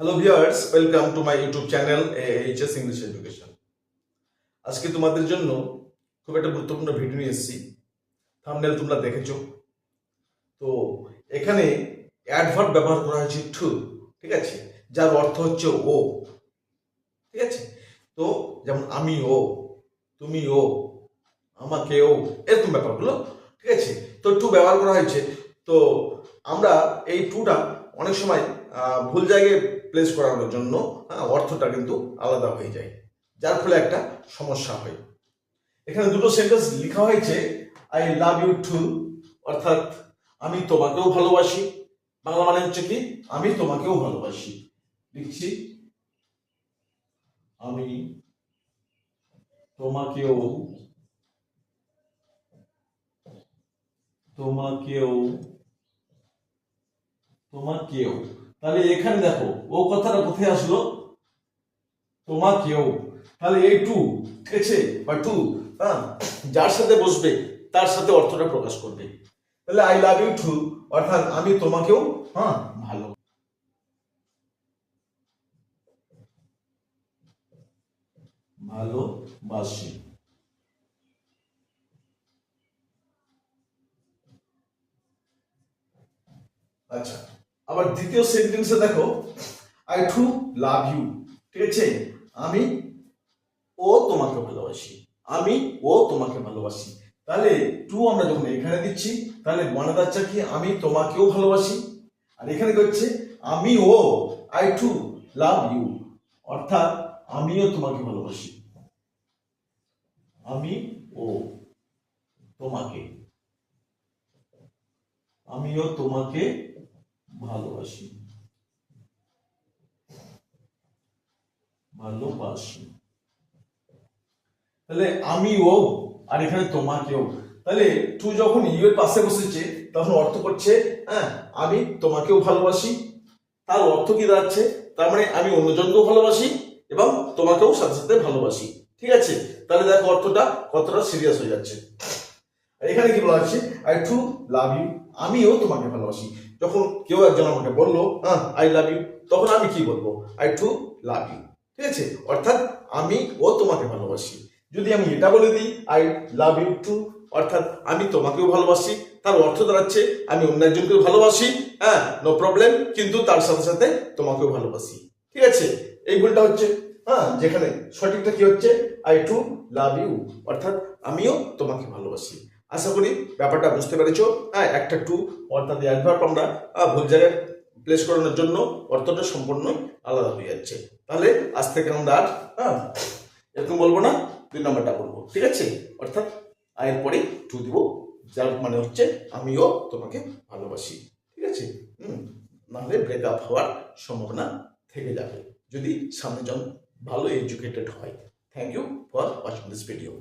Hello viewers welcome to my YouTube channel HS English education আজকে তোমাদের জন্য খুব একটা গুরুত্বপূর্ণ ভিডিও নিয়ে এসেছি। থাম্বনেল তোমরা দেখেছ। তো এখানে অ্যাডভার্ব ব্যবহার করা হয়েছে টু ঠিক আছে? যার অর্থ হচ্ছে ও, ঠিক আছে? তো যেমন আমি ও তুমি ও আমাকে ও এরকম ব্যাপারগুলো, ঠিক আছে? তো টু ব্যবহার করা হয়েছে। তো আমরা এই টুটা অনেক সময় ভুল জায়গায় প্লেস করানোর জন্য হ্যাঁ, অর্থটা কিন্তু আলাদা হয়ে যায়। যার ফলে একটা সমস্যা হয়। এখানে দুটো সেন্টেন্স লেখা হয়েছে আই লাভ ইউ টু অর্থাৎ আমি তোমাকেও ভালোবাসি। বাংলা মানে হচ্ছে কি আমি তোমাকেও ভালোবাসি। লিখছি আমি তোমাকেও তোমাকেও তোমাকেও। তাহলে এখানে দেখো, ও কথাটা কোথায় আসলো? তোমাকেও। তাহলে এই টু আছে? বা টু হ্যাঁ? যার সাথে বসবে, তার সাথে অর্থটা প্রকাশ করবে। তাহলে আই লাভ ইউ টু অর্থাৎ আমি তোমাকেও হ্যাঁ ভালো। ভালোবাসি আচ্ছা। আবার দ্বিতীয় সেন্টেন্সে দেখো আই টু লাভ ইউ ঠিক আছে? আমি ও তোমাকে ভালোবাসি। আমি ও তোমাকে ভালোবাসি। তাহলে টু আমরা যখন এখানে দিচ্ছি, তাহলে মনে যাচ্ছে কি, আমি তোমাকেও ভালোবাসি। আর এখানে কি হচ্ছে? আমি ও আই টু লাভ ইউ অর্থাৎ আমিও তোমাকে ভালোবাসি। আমি ও তোমাকে। আমিও তোমাকে ভালোবাসি। ভালোবাসি। তাহলে আমি ও আর এখানে তোমাকেও। তাহলে টু যখন ইউ এর পাশে বসেছে, তখন অর্থ করছে হ্যাঁ আমি তোমাকেও ভালোবাসি। তার অর্থ কি দাঁড়াচ্ছে? তার মানে আমি অন্যজনকেও ভালোবাসি এবং তোমাকেও সাথে সাথে ভালোবাসি। ঠিক আছে? তাহলে দেখো অর্থটা কতটা সিরিয়াস হয়ে যাচ্ছে। আর এখানে কি বলা হচ্ছে? আই টু লাভ ইউ আমিও তোমাকে ভালোবাসি। যখন কেউ একজন আমাকে বলল হ্যাঁ আই লাভ ইউ তখন আমি কি বলব? আই টু লাভ ইউ ঠিক আছে? অর্থাৎ আমি ও তোমাকে ভালোবাসি। যদি আমি এটা বলে দিই আই লাভ ইউ টু অর্থাৎ আমি তোমাকেও ভালোবাসি, তার অর্থ দাঁড়াচ্ছে, আমি অন্য একজনকেও ভালোবাসি হ্যাঁ নো প্রবলেম কিন্তু তার সাথে সাথে তোমাকেও ভালোবাসি। ঠিক আছে? এই ভুলটা হচ্ছে হ্যাঁ যেখানে সঠিকটা কি হচ্ছে? আই টু লাভ ইউ অর্থাৎ আমিও তোমাকে ভালোবাসি। আশা করি ব্যাপারটা বুঝতে পেরেছ। হ্যাঁ একটা টু অর্থাৎ অ্যাডভার্ব আমরা ভুল জায়গায় প্লেস করানোর জন্য অর্থটা সম্পূর্ণ আলাদা হয়ে যাচ্ছে। তাহলে আজ থেকে আমরা আর হ্যাঁ এরকম বলব না, দুই নম্বরটা বলব ঠিক আছে? অর্থাৎ আয়ের পরে টু দিব, যার মানে হচ্ছে আমিও তোমাকে ভালোবাসি, ঠিক আছে? হুম, নাহলে ব্রেকআপ হওয়ার সম্ভাবনা থেকে যাবে। যদি সামনে জন ভালো এডুকেটেড হয়। Thank you for watching this video